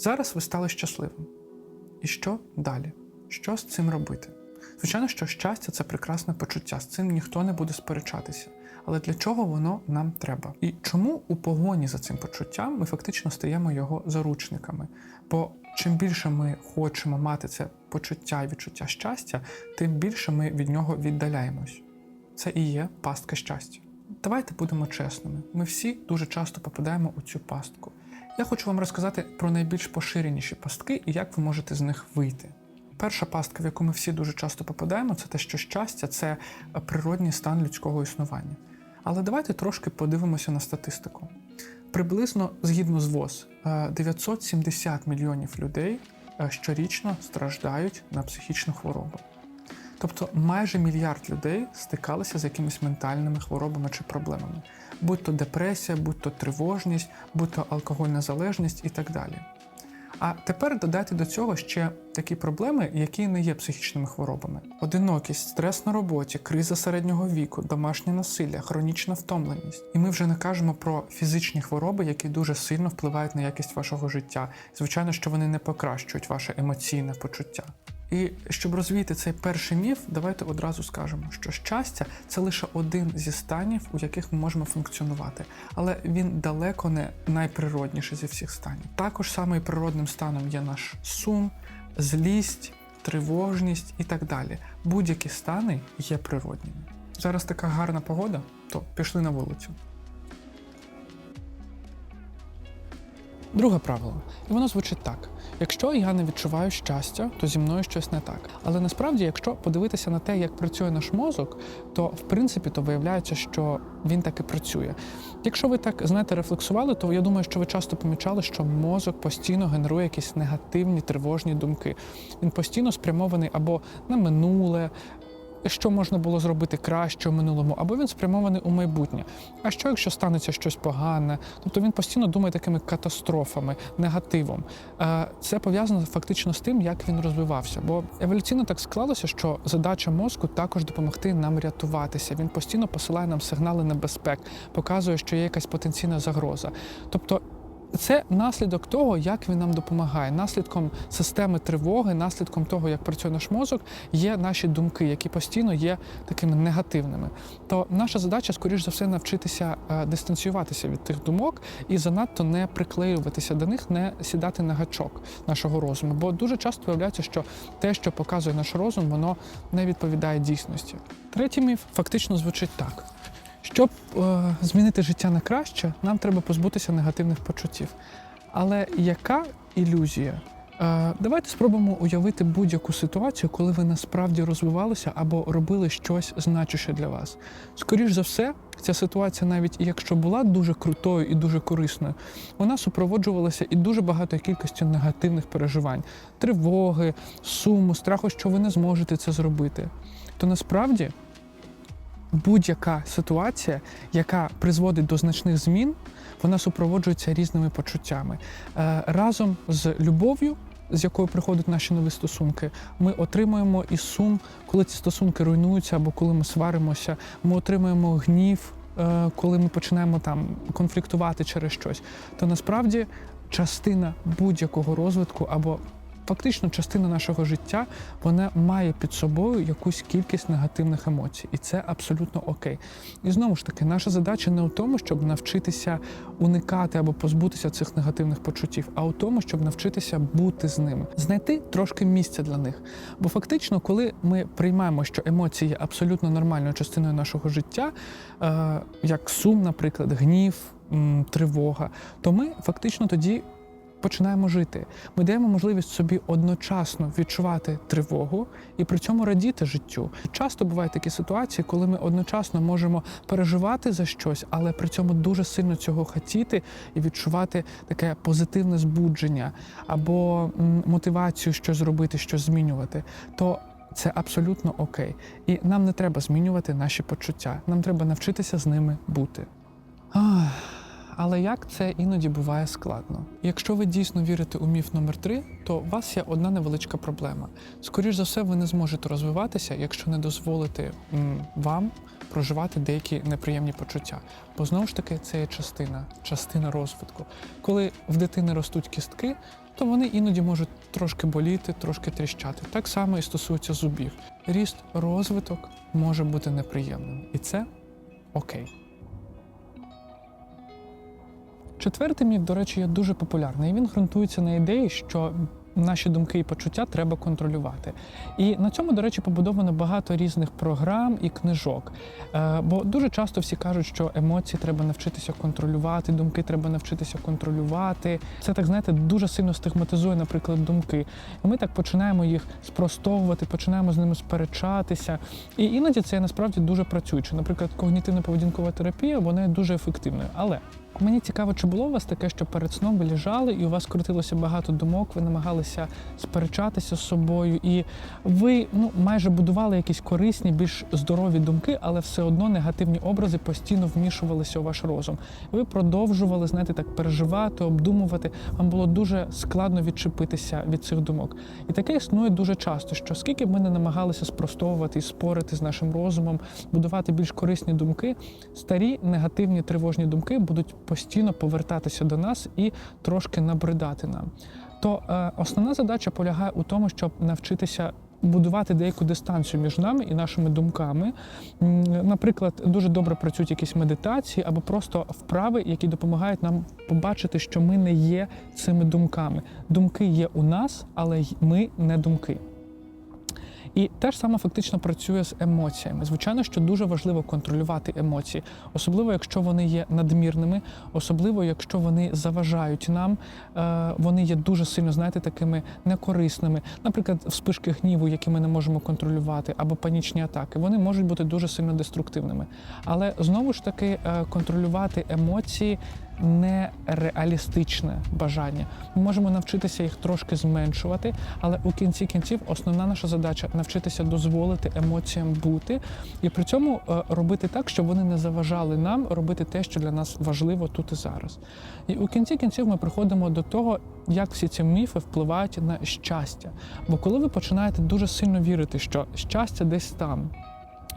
Зараз ви стали щасливим. І що далі? Що з цим робити? Звичайно, що щастя це прекрасне почуття, з цим ніхто не буде сперечатися. Але для чого воно нам треба? І чому у погоні за цим почуттям ми фактично стаємо його заручниками? Бо чим більше ми хочемо мати це почуття і відчуття щастя, тим більше ми від нього віддаляємось. Це і є пастка щастя. Давайте будемо чесними. Ми всі дуже часто попадаємо у цю пастку. Я хочу вам розказати про найбільш поширеніші пастки і як ви можете з них вийти. Перша пастка, в яку ми всі дуже часто попадаємо, це те, що щастя це природній стан людського існування. Але давайте трошки подивимося на статистику. Приблизно згідно з ВОЗ, е, 970 мільйонів людей е, щорічно страждають на психічну хворобу. Тобто майже мільярд людей стикалися з якимись ментальними хворобами чи проблемами, будь то депресія, будь то тривожність, будь то алкогольна залежність і так далі. А тепер додайте до цього ще такі проблеми, які не є психічними хворобами: одинокість, стрес на роботі, криза середнього віку, домашнє насилля, хронічна втомленість. І ми вже не кажемо про фізичні хвороби, які дуже сильно впливають на якість вашого життя. Звичайно, що вони не покращують ваше емоційне почуття. І щоб розвіяти цей перший міф, давайте одразу скажемо, що щастя це лише один зі станів, у яких ми можемо функціонувати, але він далеко не найприродніший зі всіх станів. Також самим природним станом є наш сум, злість, тривожність і так далі. Будь-які стани є природніми. Зараз така гарна погода, то пішли на вулицю. Друге правило, і воно звучить так: якщо я не відчуваю щастя, то зі мною щось не так. Але насправді, якщо подивитися на те, як працює наш мозок, то в принципі то виявляється, що він так і працює. Якщо ви так знаєте, рефлексували, то я думаю, що ви часто помічали, що мозок постійно генерує якісь негативні тривожні думки. Він постійно спрямований або на минуле. Що можна було зробити краще у минулому, або він спрямований у майбутнє. А що, якщо станеться щось погане? Тобто він постійно думає такими катастрофами, негативом. Е, Це пов'язано фактично з тим, як він розвивався. Бо еволюційно так склалося, що задача мозку також допомогти нам рятуватися. Він постійно посилає нам сигнали небезпек, показує, що є якась потенційна загроза. Тобто це наслідок того, як він нам допомагає. Наслідком системи тривоги, наслідком того, як працює наш мозок, є наші думки, які постійно є такими негативними. То наша задача, скоріш за все, навчитися е, дистанціюватися від тих думок і занадто не приклеюватися до них, не сідати на гачок нашого розуму. Бо дуже часто виявляється, що те, що показує наш розум, воно не відповідає дійсності. Третій міф фактично звучить так. Щоб е, змінити життя на краще, нам треба позбутися негативних почуттів. Але яка ілюзія? Е, давайте спробуємо уявити будь-яку ситуацію, коли ви насправді розвивалися або робили щось значуще для вас. Скоріш за все, ця ситуація, навіть якщо була дуже крутою і дуже корисною, вона супроводжувалася і дуже багатою кількістю негативних переживань, тривоги, суму, страху, що ви не зможете це зробити. То насправді будь-яка ситуація, яка призводить до значних змін, вона супроводжується різними почуттями. Е, Разом з любов'ю, з якою приходять наші нові стосунки, ми отримуємо і сум, коли ці стосунки руйнуються або коли ми сваримося. Ми отримуємо гнів, е, коли ми починаємо там конфліктувати через щось. То насправді частина будь-якого розвитку або фактично частина нашого життя вона має під собою якусь кількість негативних емоцій, і це абсолютно окей. І знову ж таки, наша задача не у тому, щоб навчитися уникати або позбутися цих негативних почуттів, а у тому, щоб навчитися бути з ними, знайти трошки місця для них. Бо фактично, коли ми приймаємо, що емоції є абсолютно нормальною частиною нашого життя, е, як сум, наприклад, гнів, тривога, то ми фактично тоді починаємо жити. Ми даємо можливість собі одночасно відчувати тривогу і при цьому радіти життю. Часто бувають такі ситуації, коли ми одночасно можемо переживати за щось, але при цьому дуже сильно цього хотіти і відчувати таке позитивне збудження або мотивацію щось зробити, щось змінювати. То це абсолютно окей. І нам не треба змінювати наші почуття. Нам треба навчитися з ними бути. Ах, Але як це іноді буває складно? Якщо ви дійсно вірите у міф номер 3 то у вас є одна невеличка проблема. Скоріш за все, ви не зможете розвиватися, якщо не дозволите вам проживати деякі неприємні почуття. Бо знову ж таки це є частина, частина розвитку. Коли в дитини ростуть кістки, то вони іноді можуть трошки боліти, трошки тріщати. Так само і стосується зубів. Ріст, розвиток може бути неприємним, і це окей. Четвертий міф, до речі, є дуже популярний. І він ґрунтується на ідеї, що наші думки і почуття треба контролювати. І на цьому, до речі, побудовано багато різних програм і книжок. Е, бо дуже часто всі кажуть, що емоції треба навчитися контролювати, думки треба навчитися контролювати. Це так знаєте, дуже сильно стигматизує, наприклад, думки. І ми так починаємо їх спростовувати, починаємо з ними сперечатися. І іноді це насправді дуже працююче. Наприклад, когнітивно-поведінкова терапія вона є дуже ефективною. Але Мені цікаво, чи було у вас таке, що перед сном ви лежали, і у вас крутилося багато думок, ви намагалися сперечатися з собою, і ви ну майже будували якісь корисні, більш здорові думки, але все одно негативні образи постійно вмішувалися у ваш розум. Ви продовжували, знаєте, так переживати, обдумувати. Вам було дуже складно відчепитися від цих думок. І таке існує дуже часто, що скільки б ми не намагалися спростовувати і спорити з нашим розумом, будувати більш корисні думки, старі негативні тривожні думки будуть постійно повертатися до нас і трошки набридати нам. То е, основна задача полягає у тому, щоб навчитися. Будувати деяку дистанцію між нами і нашими думками. Наприклад, дуже добре працюють якісь медитації або просто вправи, які допомагають нам побачити, що ми не є цими думками. Думки є у нас, але ми не думки. І те ж саме фактично працює з емоціями. Звичайно, що дуже важливо контролювати емоції, особливо якщо вони є надмірними, особливо якщо вони заважають нам, е, вони є дуже сильно, знаєте, такими некорисними. Наприклад, вспишки гніву, які ми не можемо контролювати, або панічні атаки, вони можуть бути дуже сильно деструктивними. Але знову ж таки е, контролювати емоції нереалістичне бажання. Ми можемо навчитися їх трошки зменшувати, але у кінці кінців основна наша задача навчитися дозволити емоціям бути і при цьому е, робити так, щоб вони не заважали нам робити те, що для нас важливо тут і зараз. І у кінці кінців ми приходимо до того, як всі ці міфи впливають на щастя. Бо коли ви починаєте дуже сильно вірити, що щастя десь там.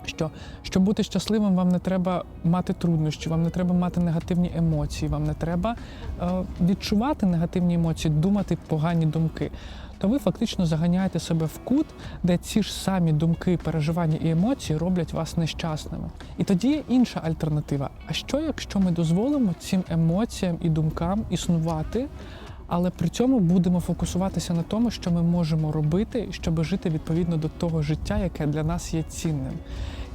Що щоб бути щасливим, вам не треба мати труднощі, вам не треба мати негативні емоції, вам не треба е, відчувати негативні емоції, думати погані думки. То ви фактично заганяєте себе в кут, де ці ж самі думки, переживання і емоції роблять вас нещасними. І тоді є інша альтернатива. А що, якщо ми дозволимо цим емоціям і думкам існувати? Але при цьому будемо фокусуватися на тому, що ми можемо робити, щоб жити відповідно до того життя, яке для нас є цінним.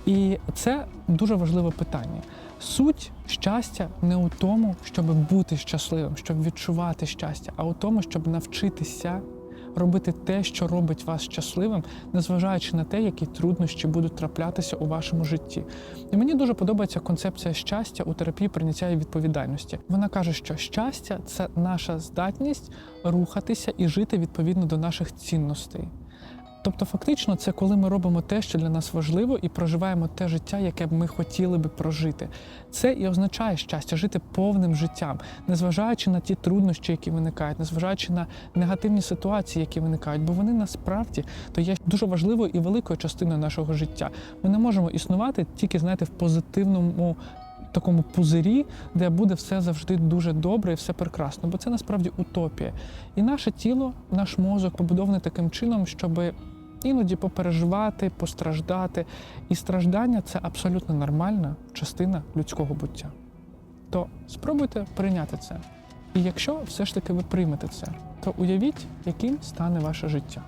І це дуже важливе питання. Суть щастя не у тому, щоб бути щасливим, щоб відчувати щастя, а у тому, щоб навчитися робити те, що робить вас щасливим, незважаючи на те, які труднощі будуть траплятися у вашому житті. І мені дуже подобається концепція щастя у терапії прийняття і відповідальності. Вона каже, що щастя це наша здатність рухатися і жити відповідно до наших цінностей. Тобто, фактично, це коли ми робимо те, що для нас важливо, і проживаємо те життя, яке б ми хотіли би прожити. Це і означає щастя жити повним життям, незважаючи на ті труднощі, які виникають, незважаючи на негативні ситуації, які виникають, бо вони насправді то є дуже важливою і великою частиною нашого життя. Ми не можемо існувати тільки, знаєте, в позитивному. Такому пузирі, де буде все завжди дуже добре і все прекрасно, бо це насправді утопія. І наше тіло, наш мозок побудований таким чином, щоб іноді попереживати, постраждати. І страждання це абсолютно нормальна частина людського буття. То спробуйте прийняти це. І якщо все ж таки ви приймете це, то уявіть, яким стане ваше життя.